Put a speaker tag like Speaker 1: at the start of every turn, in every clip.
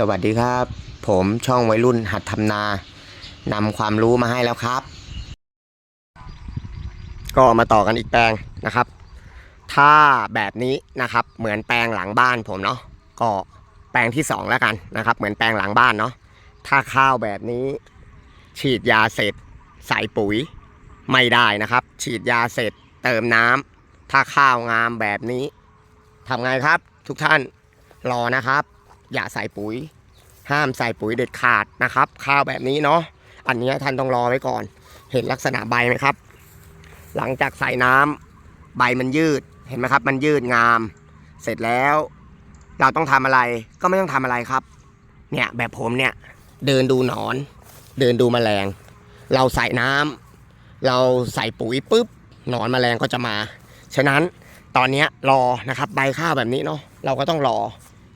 Speaker 1: สวัสดีครับ ผมช่องวัยรุ่นหัดทำนานำความรู้มาให้แล้วครับ ก็มาต่อกันอีกแปลงนะครับ ถ้าแบบนี้นะครับเหมือนแปลงหลังบ้านผมเนาะก็แปลงที่สองแล้วกันนะครับ เหมือนแปลงหลังบ้านเนาะถ้าข้าวแบบนี้ ฉีดยาเสร็จใส่ปุ๋ยไม่ได้นะครับ ฉีดยาเสร็จเติมน้ำถ้าข้าวงามแบบนี้ทำไงครับ ทุกท่านรอนะครับ อย่าใส่ปุ๋ย ห้ามใส่ปุ๋ยเด็ดขาดนะครับ ข้าวแบบนี้เนาะอันนี้ท่านต้องรอไว้ก่อน เห็นลักษณะใบไหมครับ หลังจากใส่น้ำใบมันยืดเห็นไหมครับ มันยืดงาม เสร็จแล้ว เราต้องทำอะไรก็ไม่ต้องทำอะไรครับ เนี่ยแบบผมเนี่ยเดินดูหนอน เดินดูแมลง เราใส่น้ำเราใส่ปุ๋ยปุ๊บหนอนแมลงก็จะมา ฉะนั้นตอนนี้รอนะครับใบข้าวแบบนี้เนาะเราก็ต้องรอ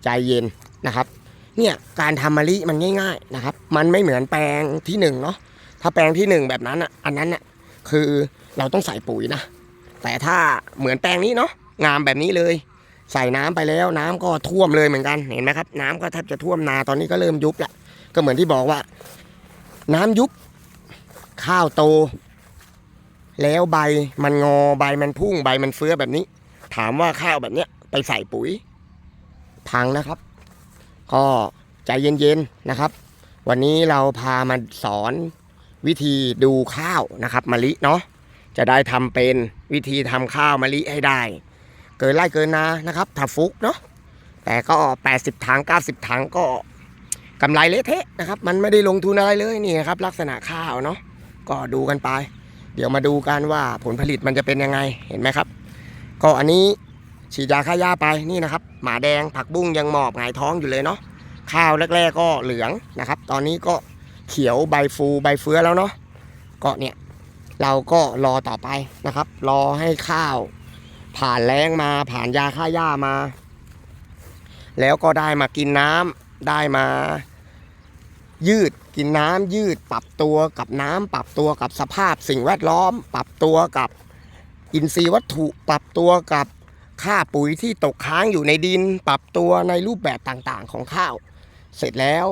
Speaker 1: ใจเย็น นะครับ เนี่ยการทำมะลิมันง่าย ๆนะครับ มันไม่เหมือนแปลงที่หนึ่งเนาะถ้าแปลงที่หนึ่งแบบนั้นอะอันนั้นอะคือเราต้องใส่ปุ๋ยนะ แต่ถ้าเหมือนแปลงนี้เนาะงามแบบนี้เลย ใส่น้ำไปแล้วน้ำก็ท่วมเลยเหมือนกันเห็นไหมครับ น้ำก็แทบจะท่วมนาตอนนี้ก็เริ่มยุบละก็เหมือนที่บอกว่า น้ำยุบ ข้าวโต แล้วใบมันงอใบมันพุ่งใบมันเฟื้อแบบนี้ ถามว่าข้าวแบบเนี้ยไปใส่ปุ๋ย พังนะครับ ก็ใจเย็นๆนะครับ วันนี้เราพามาสอนวิธีดูข้าวนะครับมะลิเนาะจะได้ทำเป็นวิธีทำข้าวมะลิให้ได้ เกินไร่เกินนานะครับถ้าฟุกเนาะแต่ก็ 80ถัง90ถังก็กำไรเละเทะนะครับ มันไม่ได้ลงทุนอะไรเลยนี่ครับ ลักษณะข้าวเนาะก็ดูกันไป เดี๋ยวมาดูกันว่าผลผลิตมันจะเป็นยังไงเห็นไหมครับ ก็อันนี้ ฉีดยาฆ่าหญ้าไปนี่นะครับ หมาแดงผักบุ้งยังหมอบหงายท้องอยู่เลยเนาะข้าวแรก ๆ ก็เหลืองนะครับ ตอนนี้ก็เขียวใบฟูใบเฟื้อแล้วเนาะก็เนี่ยเราก็รอต่อไปนะครับ รอให้ข้าว ผ่านแล้งมาผ่านยาฆ่าหญ้ามา แล้วก็ได้มากินน้ำได้มา ยืดกินน้ำยืดปรับตัวกับน้ำปรับตัวกับสภาพสิ่งแวดล้อม ปรับตัวกับอินทรีย์วัตถุ ปรับตัวกับ ค่าปุ๋ยที่ตกค้างอยู่ในดิน ปรับตัวในรูปแบบต่างๆ ของข้าว เสร็จแล้ว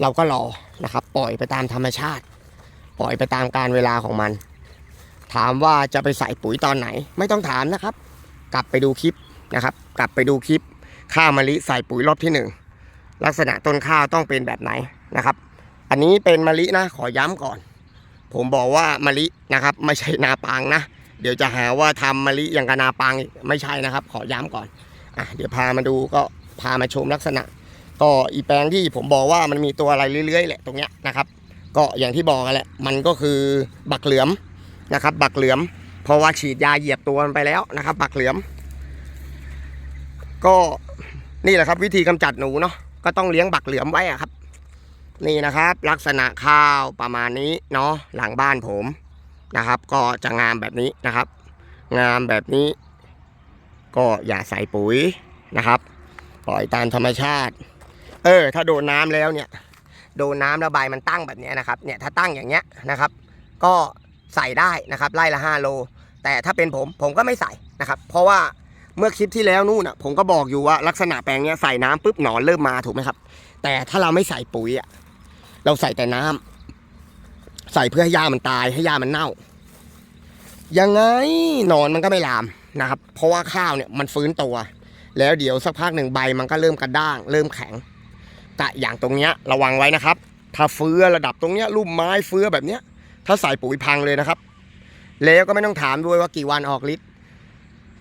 Speaker 1: เราก็รอนะครับ ปล่อยไปตามธรรมชาติ ปล่อยไปตามการเวลาของมัน ถามว่าจะไปใส่ปุ๋ยตอนไหน ไม่ต้องถามนะครับ กลับไปดูคลิปนะครับ กลับไปดูคลิปข้าวมะลิใส่ปุ๋ยรอบที่หนึ่งลักษณะต้นข้าวต้องเป็นแบบไหนนะครับ อันนี้เป็นมะลินะขอย้ำก่อน ผมบอกว่ามะลินะครับ ไม่ใช่นาปังนะ เดี๋ยวจะหาว่าทำมะลิอย่างกับนาปังไม่ใช่นะครับ ขอย้ำก่อนอะเดี๋ยวพามาดูก็พามาชมลักษณะ ก็อีแปลงที่ผมบอกว่ามันมีตัวอะไรเรื่อยๆแหละตรงเนี้ยนะครับ ก็อย่างที่บอกกันแหละมันก็คือบักเหลือมนะครับ บักเหลือม เพราะว่าฉีดยาเหยียบตัวมันไปแล้วนะครับ บักเหลือม ก็นี่แหละครับ วิธีกำจัดหนูเนาะก็ต้องเลี้ยงบักเหลือมไว้อะครับ นี่นะครับ ลักษณะข้าวประมาณนี้เนาะหลังบ้านผม นะครับ ก็จะงามแบบนี้นะครับ งามแบบนี้ ก็อย่าใส่ปุ๋ยนะครับ ปล่อยตามธรรมชาติ เออ ถ้าโดนน้ำแล้วเนี่ย โดนน้ำแล้วใบมันตั้งแบบนี้นะครับ เนี่ยถ้าตั้งอย่างเงี้ยนะครับ ก็ใส่ได้นะครับ ไล่ละ5โล แต่ถ้าเป็นผมผมก็ไม่ใส่นะครับ เพราะว่าเมื่อคลิปที่แล้วนู่นอะผมก็บอกอยู่ว่าลักษณะแปลงเนี้ยใส่น้ำปุ๊บหนอนเริ่มมาถูกไหมครับ แต่ถ้าเราไม่ใส่ปุ๋ยอะเราใส่แต่น้ำ ใส่เพื่อให้หญ้ามันตายให้หญ้ามันเน่า ยังไงหนอนมันก็ไม่ลามนะครับ เพราะว่าข้าวเนี่ยมันฟื้นตัว แล้วเดี๋ยวสักพักหนึ่งใบมันก็เริ่มกระด้าง เริ่มแข็งกะอย่างตรงเนี้ยระวังไว้นะครับ ถ้าเฟื้อระดับตรงเนี้ยลุ่มไม้เฟื้อแบบเนี้ย ถ้าใส่ปุ๋ยพังเลยนะครับ แล้วก็ไม่ต้องถามด้วยว่ากี่วันออกฤทธิ์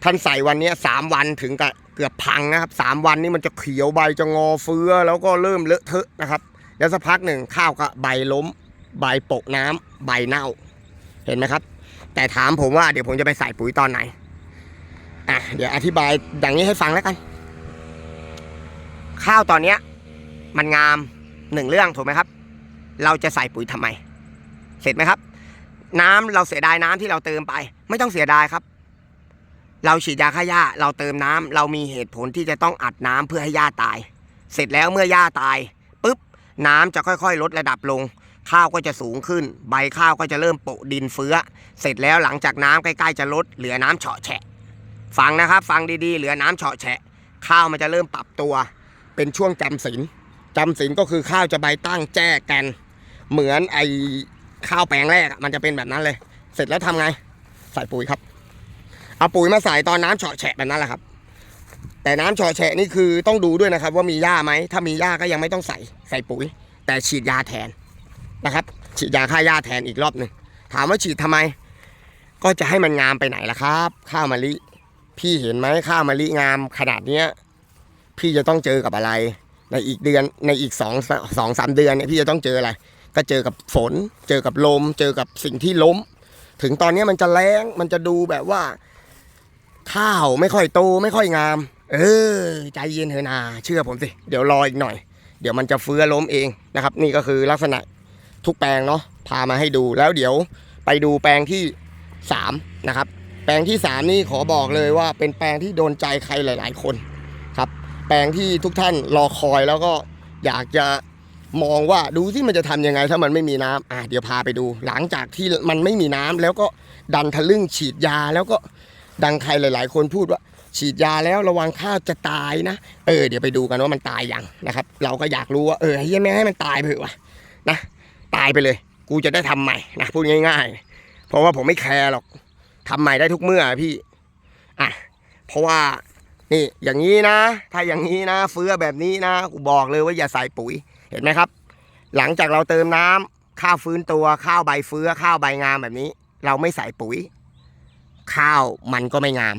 Speaker 1: ท่านใส่วันเนี้ยสามวันถึงกับเกือบพังนะครับสามวันนี้มันจะเขียวใบจะงอเฟื้อแล้วก็เริ่มเลอะเทอะนะครับ แล้วสักพักหนึ่งข้าวก็ใบล้ม ใบโปะน้ำใบเน่า เห็นไหมครับ แต่ถามผมว่าเดี๋ยวผมจะไปใส่ปุ๋ยตอนไหน อะ เดี๋ยวอธิบายอย่างนี้ให้ฟังแล้วกัน ข้าวตอนเนี้ย มันงามหนึ่งเรื่องถูกไหมครับ เราจะใส่ปุ๋ยทำไม เสร็จไหมครับ น้ำเราเสียดายน้ำที่เราเติมไป ไม่ต้องเสียดายครับ เราฉีดยาฆ่าหญ้า เราเติมน้ำเรามีเหตุผลที่จะต้องอัดน้ำเพื่อให้หญ้าตาย เสร็จแล้วเมื่อหญ้าตายปุ๊บน้ำจะค่อยๆ ลดระดับลง ข้าวก็จะสูงขึ้น ใบข้าวก็จะเริ่มโปะดินเฟื้อ เสร็จแล้วหลังจากน้ำใกล้ๆจะลดเหลือน้ำเฉาะแฉะ ฟังนะครับ ฟังดีๆ เหลือน้ำเฉาะแฉะ ข้าวมันจะเริ่มปรับตัว เป็นช่วงจำศีลจำศีลก็คือข้าวจะใบตั้งแจ้แกนเหมือนไอข้าวแปลงแรกมันจะเป็นแบบนั้นเลย เสร็จแล้วทำไง ใส่ปุ๋ยครับ เอาปุ๋ยมาใส่ตอนน้ำเฉาะแฉะแบบนั้นแหละครับ แต่น้ำเฉาะแฉะนี่คือต้องดูด้วยนะครับ ว่ามีหญ้าไหม ถ้ามีหญ้าก็ยังไม่ต้องใส่ใส่ปุ๋ย แต่ฉีดยาแทน นะครับฉีดยาฆ่าหญ้าแทนอีกรอบหนึ่งถามว่าฉีดทำไม ก็จะให้มันงามไปไหนล่ะครับ ข้าวมะลิ พี่เห็นไหมข้าวมะลิงามขนาดเนี้ยพี่จะต้องเจอกับอะไร ในอีกเดือนในอีกสองสองสามเดือนเนี่ยพี่จะต้องเจออะไร ก็เจอกับฝน เจอกับลม เจอกับสิ่งที่ล้ม ถึงตอนนี้มันจะแรงมันจะดูแบบว่า ข้าวไม่ค่อยโตไม่ค่อยงาม เออ ใจเย็นเถอะนาเชื่อผมสิ เดี๋ยวรออีกหน่อย เดี๋ยวมันจะเฟื้อล้มเองนะครับ นี่ก็คือลักษณะ ทุกแปลงเนาะพามาให้ดูแล้วเดี๋ยวไปดูแปลงที่สามนะครับ แปลงที่สามนี่ขอบอกเลยว่าเป็นแปลงที่โดนใจใครหลาย ๆ คนครับ แปลงที่ทุกท่านรอคอยแล้วก็อยากจะมองว่าดูที่มันจะทำยังไงถ้ามันไม่มีน้ำอะเดี๋ยวพาไปดู หลังจากที่มันไม่มีน้ำแล้วก็ดันทะลึ่งฉีดยาแล้วก็ดังใครหลาย ๆ คนพูดว่า ฉีดยาแล้วระวังข้าวจะตายนะ เออเดี๋ยวไปดูกันว่ามันตายยังนะครับ เราก็อยากรู้ว่าเออเฮียไม่ให้มันตายไปเถอวะนะ ตายไปเลย กูจะได้ทำใหม่นะพูดง่ายๆ เพราะว่าผมไม่แคร์หรอกทำใหม่ได้ทุกเมื่อพี่อะเพราะว่านี่อย่างนี้นะ ถ้าอย่างนี้นะ เฟื้อแบบนี้นะกูบอกเลยว่าอย่าใส่ปุ๋ยเห็นไหมครับ หลังจากเราเติมน้ำข้าวฟื้นตัวข้าวใบเฟื้อข้าวใบงามแบบนี้ เราไม่ใส่ปุ๋ย ข้าวมันก็ไม่งาม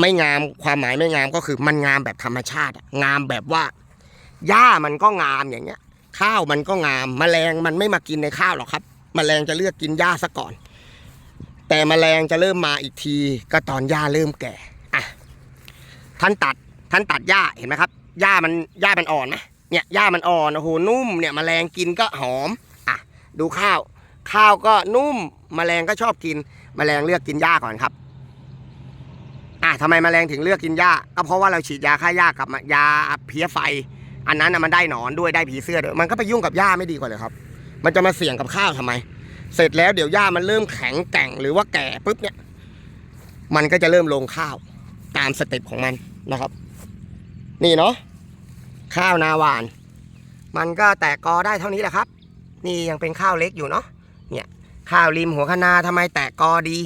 Speaker 1: ไม่งามความหมายไม่งามก็คือมันงามแบบธรรมชาติ งามแบบว่าหญ้ามันก็งามอย่างเงี้ย ข้าวมันก็งามแมลงมันไม่มากินในข้าวหรอกครับแมลงจะเลือกกินหญ้าซะก่อน แต่แมลงจะเริ่มมาอีกที ก็ตอนหญ้าเริ่มแก่อะท่านตัดท่านตัดหญ้าเห็นไหมครับหญ้ามันหญ้ามันอ่อนไหมเนี่ยหญ้ามันอ่อนโอ้โหนุ่มเนี่ยแมลงกินก็หอมอะดูข้าว ข้าวก็นุ่มแมลงก็ชอบกินแมลงเลือกกินหญ้าก่อนครับอะทำไมแมลงถึงเลือกกินหญ้าก็เพราะว่าเราฉีดยาฆ่าหญ้ากับยาเพี้ยไฟ อันนั้นนะมันได้หนอนด้วยได้ผีเสื้อด้วยมันก็ไปยุ่งกับหญ้าไม่ดีกว่าเลยครับ มันจะมาเสี่ยงกับข้าวทำไม เสร็จแล้วเดี๋ยวหญ้ามันเริ่มแข็งแกร่งหรือว่าแก่ปุ๊บเนี่ย มันก็จะเริ่มลงข้าวตามสเต็ปของมันนะครับ นี่เนาะข้าวนาหวาน มันก็แตกกอได้เท่านี้แหละครับ นี่ยังเป็นข้าวเล็กอยู่เนาะเนี่ยข้าวริมหัวคะนาทำไมแตกกอดี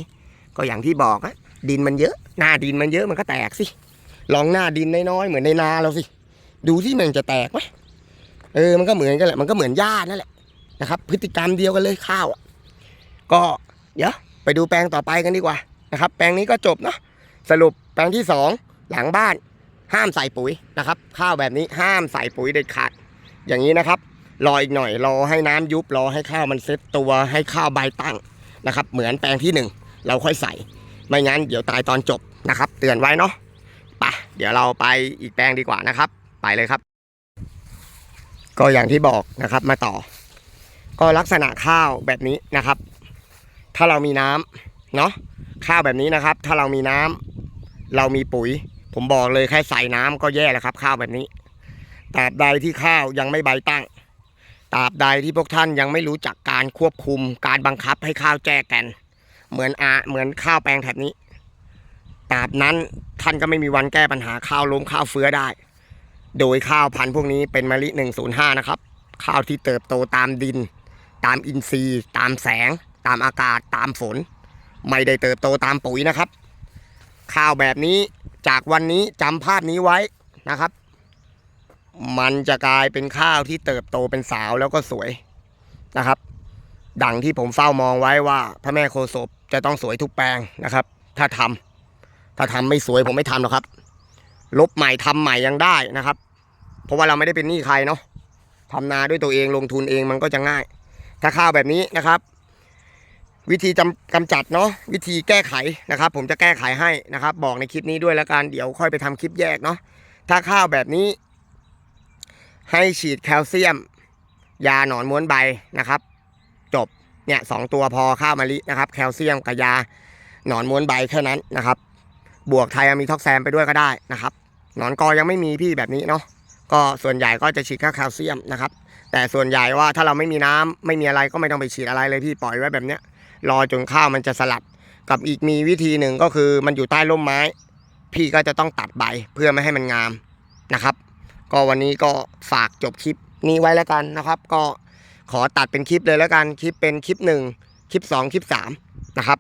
Speaker 1: ก็อย่างที่บอกอะดินมันเยอะ หน้าดินมันเยอะมันก็แตกสิลองหน้าดินน้อยๆเหมือนในนาเราสิ ดูที่มันจะแตกไหมเออมันก็เหมือนกันแหละมันก็เหมือนหญ้านั่นแหละนะครับ พฤติกรรมเดียวกันเลยข้าวอะก็เดี๋ยวไปดูแปลงต่อไปกันดีกว่านะครับ แปลงนี้ก็จบเนาะสรุปแปลงที่สองหลังบ้านห้ามใส่ปุ๋ยนะครับ ข้าวแบบนี้ห้ามใส่ปุ๋ยเด็ดขาด อย่างนี้นะครับ รออีกหน่อยรอให้น้ำยุบรอให้ข้าวมันเซ็ตตัวให้ข้าวใบตั้งนะครับ เหมือนแปลงที่หนึ่งเราค่อยใส่ ไม่งั้นเดี๋ยวตายตอนจบนะครับ เตือนไว้เนาะไปเดี๋ยวเราไปอีกแปลงดีกว่านะครับ ไปเลยครับ ก็อย่างที่บอกนะครับมาต่อ ก็ลักษณะข้าวแบบนี้นะครับ ถ้าเรามีน้ำเนาะข้าวแบบนี้นะครับ ถ้าเรามีน้ำเรามีปุ๋ย ผมบอกเลยแค่ใส่น้ำก็แย่แล้วครับ ข้าวแบบนี้ตราบใดที่ข้าวยังไม่ใบตั้งตราบใดที่พวกท่านยังไม่รู้จักการควบคุม การบังคับให้ข้าวแจ้แกนเหมือนอาเหมือนข้าวแปลงแถบนี้ตราบนั้นท่านก็ไม่มีวันแก้ปัญหาข้าวล้มข้าวเฟื้อได้ โดยข้าวพันธุ์พวกนี้เป็นมะลิ 105 นะครับ ข้าวที่เติบโตตามดิน ตามอินทรีย์ ตามแสง ตามอากาศ ตามฝน ไม่ได้เติบโตตามปุ๋ยนะครับ ข้าวแบบนี้จากวันนี้จำภาพนี้ไว้นะครับ มันจะกลายเป็นข้าวที่เติบโตเป็นสาวแล้วก็สวยนะครับ ดังที่ผมเฝ้ามองไว้ว่าพระแม่โคศพจะต้องสวยทุกแปลงนะครับ ถ้าทำถ้าทำไม่สวยผมไม่ทำหรอกครับ ลบใหม่ทำใหม่ยังได้นะครับ เพราะว่าเราไม่ได้เป็นหนี้ใครเนาะทำนาด้วยตัวเองลงทุนเองมันก็จะง่าย ถ้าข้าวแบบนี้นะครับ วิธีจำกำจัดเนาะวิธีแก้ไขนะครับ ผมจะแก้ไขให้นะครับ บอกในคลิปนี้ด้วยแล้วกันเดี๋ยวค่อยไปทำคลิปแยกเนาะถ้าข้าวแบบนี้ ให้ฉีดแคลเซียม ยาหนอนม้วนใบนะครับ จบเนี่ยสองตัวพอข้าวมะลินะครับ แคลเซียมกับยาหนอนม้วนใบแค่นั้นนะครับ บวกไทยอะมีท็อกแซมไปด้วยก็ได้นะครับ หนอนกอยังไม่มีพี่แบบนี้เนาะก็ส่วนใหญ่ก็จะฉีดแค่แคลเซียมนะครับ แต่ส่วนใหญ่ว่าถ้าเราไม่มีน้ำไม่มีอะไรก็ไม่ต้องไปฉีดอะไรเลยพี่ปล่อยไว้แบบเนี้ยรอจนข้าวมันจะสลัด กับอีกมีวิธีหนึ่งก็คือมันอยู่ใต้ร่มไม้ พี่ก็จะต้องตัดใบเพื่อไม่ให้มันงามนะครับ ก็วันนี้ก็ฝากจบคลิปนี้ไว้แล้วกันนะครับ ก็ขอตัดเป็นคลิปเลยแล้วกันคลิปเป็นคลิปหนึ่งคลิปสองคลิปสามนะครับ